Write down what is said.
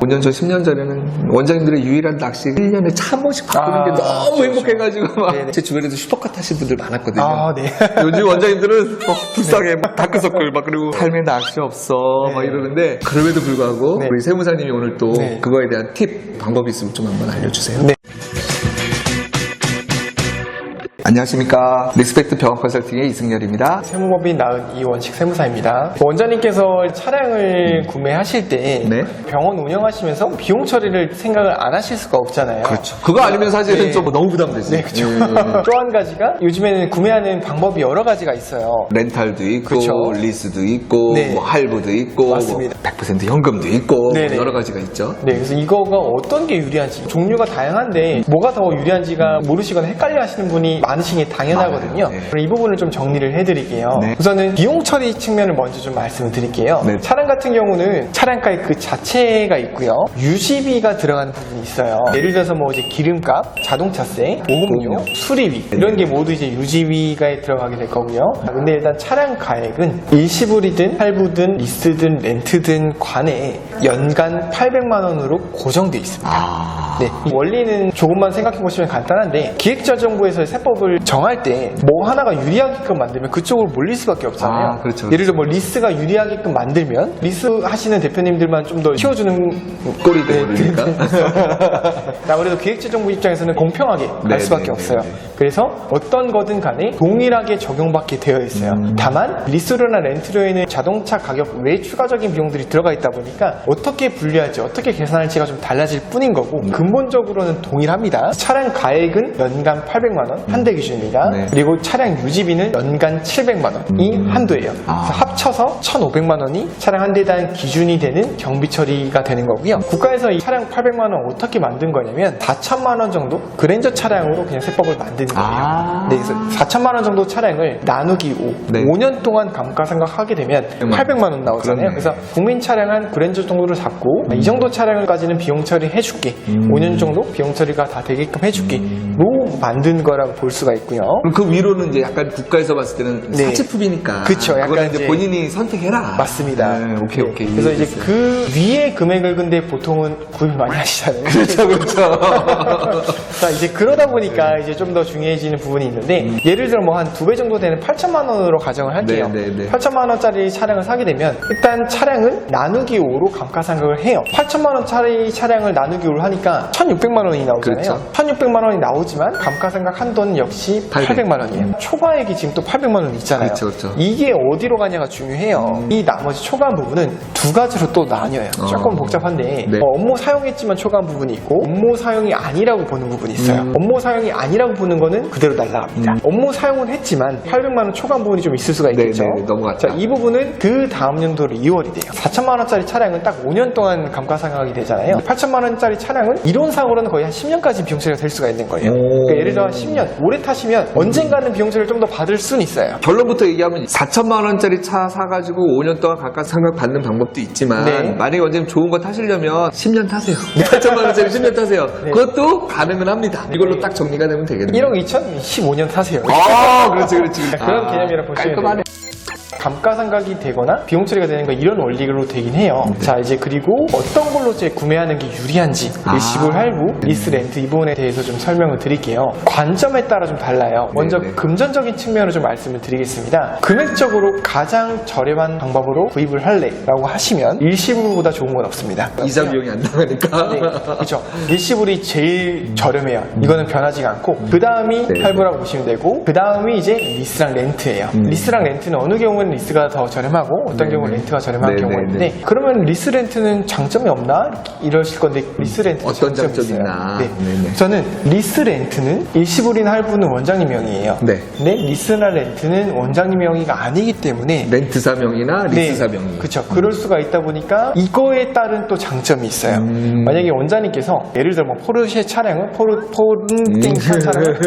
5년 전, 10년 전에는 원장님들의 유일한 낚시 1년에 차한 번씩 바꾸는 아, 게 너무 그렇죠. 행복해가지고 막 네네. 제 주변에도 슈퍼카 타신 분들 많았거든요. 아, 네. 요즘 원장님들은 어, 불쌍해 막 다크서클 막 그리고 삶에 낚시 없어 막 네. 이러는데 그럼에도 불구하고 네. 우리 세무사님이 오늘 또 네. 그거에 대한 팁 방법이 있으면 좀 한번 알려주세요. 네. 안녕하십니까 리스펙트 병원 컨설팅의 이승열입니다. 세무법인 나은 이원식 세무사입니다. 원장님께서 차량을 구매하실 때 네. 병원 운영하시면서 비용 처리를 생각을 안 하실 수가 없잖아요. 그렇죠. 그거 아니면 사실은 네. 좀 너무 부담되지. 네, 그렇죠. 예. 또한 가지가 요즘에는 구매하는 방법이 여러 가지가 있어요. 렌탈도 있고 그쵸. 리스도 있고 네. 뭐 할부도 있고 맞습니다. 뭐 100% 현금도 있고 네네. 여러 가지가 있죠. 네, 그래서 이거가 어떤 게 유리한지 종류가 다양한데 뭐가 더 유리한지가 모르시거나 헷갈려 하시는 분이 많 으신 게 당연하거든요. 맞아요. 네. 이 부분을 좀 정리를 해드릴게요. 네. 우선은 비용 처리 측면을 먼저 좀 말씀을 드릴게요. 네. 차량 같은 경우는 차량가의 그 자체가 있고요. 유지비가 들어가는 부분이 있어요. 예를 들어서 뭐 이제 기름값, 자동차세, 보험료. 수리비 이런 게 모두 이제 유지비가 들어가게 될 거고요. 근데 일단 차량 가액은 일시불이든 할부든 리스든 렌트든 관에 연간 800만 원으로 고정돼 있습니다. 아. 네, 이 원리는 조금만 생각해 보시면 간단한데 기획자정부에서 세법 을 정할 때 뭐 하나가 유리하게끔 만들면 그쪽으로 몰릴 수밖에 없잖아요. 아, 그렇죠, 예를 들어 뭐 리스가 유리하게끔 만들면 리스 하시는 대표님들만 좀 더 키워주는 꼴이 되버리니까. 아무래도 기획재정부 입장에서는 공평하게 네, 갈 수밖에 네, 없어요. 네, 네. 그래서 어떤 거든 간에 동일하게 적용받게 되어 있어요. 음. 다만 리스료나 렌트료에는 자동차 가격 외 추가적인 비용들이 들어가 있다 보니까 어떻게 분류할지 어떻게 계산할지가 좀 달라질 뿐인 거고 음. 근본적으로는 동일합니다. 차량 가액은 연간 800만 원 한 대 기준입니다. 네. 그리고 차량 유지비는 연간 700만 원이 한도예요. 아. 그래서 합쳐서 1,500만 원이 차량 한 대당 기준이 되는 경비 처리가 되는 거고요. 국가에서 이 차량 800만 원 어떻게 만든 거냐면 4천만 원 정도 그랜저 차량으로 그냥 세법을 만드는 거예요. 아. 네, 그래서 4천만 원 정도 차량을 나누기 5, 네. 5년 동안 감가상각하게 되면 800만 원 나오잖아요. 그렇네. 그래서 국민 차량 한 그랜저 정도를 잡고 이 정도 차량까지는 비용 처리 해줄게. 음. 5년 정도 비용 처리가 다 되게끔 해줄게. 로 만든 거라고 볼 수가 있고요. 그럼 그 위로는 이제 약간 국가에서 봤을 때는 네. 사치품이니까. 그쵸, 약간 그거는 이제 이제- 본인이 선택해라. 맞습니다. 네, 오케이, 네. 오케이. 그래서 이제 이해됐어요. 그 위에 금액을 근데 보통은 구입 많이 하시잖아요. 그렇죠, 그렇죠. 자, 이제 그러다 보니까 이제 좀 더 중요해지는 부분이 있는데 예를 들어 뭐 한 두 배 정도 되는 8천만 원으로 가정을 할게요. 네, 네, 네. 8천만 원짜리 차량을 사게 되면 일단 차량을 나누기 5로 감가상각을 해요. 8천만 원짜리 차량을 나누기 5로 하니까 1,600만 원이 나오잖아요. 그렇죠. 1,600만 원이 나오지만 감가상각 한도는 역시 800. 800만 원이에요. 초과액이 지금 또 800만 원 있잖아요. 그렇죠, 그렇죠. 이게 어디로 가냐가 중요해요. 이 나머지 초과한 부분은 두 가지로 또 나뉘어요. 어. 조금 복잡한데 네. 어, 업무 사용했지만 초과한 부분이 있고 업무 사용이 아니라고 보는 부분이 있어요. 음. 업무 사용이 아니라고 보는 거는 그대로 날라갑니다. 업무 사용은 했지만 800만 원 초과한 부분이 좀 있을 수가 있겠죠. 네, 네, 넘어갔다. 자, 이 부분은 그 다음 연도로 2월이 돼요. 4천만 원짜리 차량은 딱 5년 동안 감가상각이 되잖아요. 8천만 원짜리 차량은 이론상으로는 거의 한 10년까지 비용 처리가 될 수가 있는 거예요. 오. 그러니까 예를 들어 10년 오래 타시면 언젠가는 비용 처리를 좀 더 받을 수는 있어요. 결론부터 얘기하면 4천만 원짜리 차 사가지고 5년 동안 각각 상각 받는 방법도 있지만 네. 만약에 원장님 좋은 거 타시려면 10년 타세요. 8천만 원짜리 10년 타세요. 네. 그것도 가능은 합니다. 이걸로 딱 정리가 되면 되겠네요. 1억 2015년 타세요. 아, 그렇지, 그렇지. 그런 아, 개념이라 보시면 깔끔하네. 감가상각이 되거나 비용 처리가 되는 거 이런 원리로 되긴 해요. 자 이제 그리고 어떤 걸로 이제 구매하는 게 유리한지 아. 일시불 할부, 리스 렌트 이 부분에 대해서 좀 설명을 드릴게요. 관점에 따라 좀 달라요. 먼저 네네. 금전적인 측면으로 좀 말씀을 드리겠습니다. 금액적으로 가장 저렴한 방법으로 구입을 할래라고 하시면 일시불보다 좋은 건 없습니다. 이자 비용이 안 나가니까. 네, 그렇죠. 일시불이 제일 저렴해요. 이거는 변하지가 않고 그 다음이 네. 할부라고 보시면 되고 그 다음이 이제 리스랑 렌트예요. 리스랑 렌트는 어느 경우 는 리스가 더 저렴하고 어떤 네, 경우는 네. 렌트가 저렴한 네, 네, 네. 그러면 리스 렌트는 장점이 없나 이러실 건데 리스 렌트 어떤 장점이. 있나? 네. 네, 네. 저는 리스 렌트는 일시불이나 할부는 원장님 명의예요. 네. 근데 리스나 렌트는 원장님 명의가 아니기 때문에 렌트사 명이나 리스사 명의. 그렇죠. 그럴 수가 있다 보니까 이거에 따른 또 장점이 있어요. 음. 만약에 원장님께서 예를 들어 뭐 포르쉐 차량을 포르 포르 땡 차량을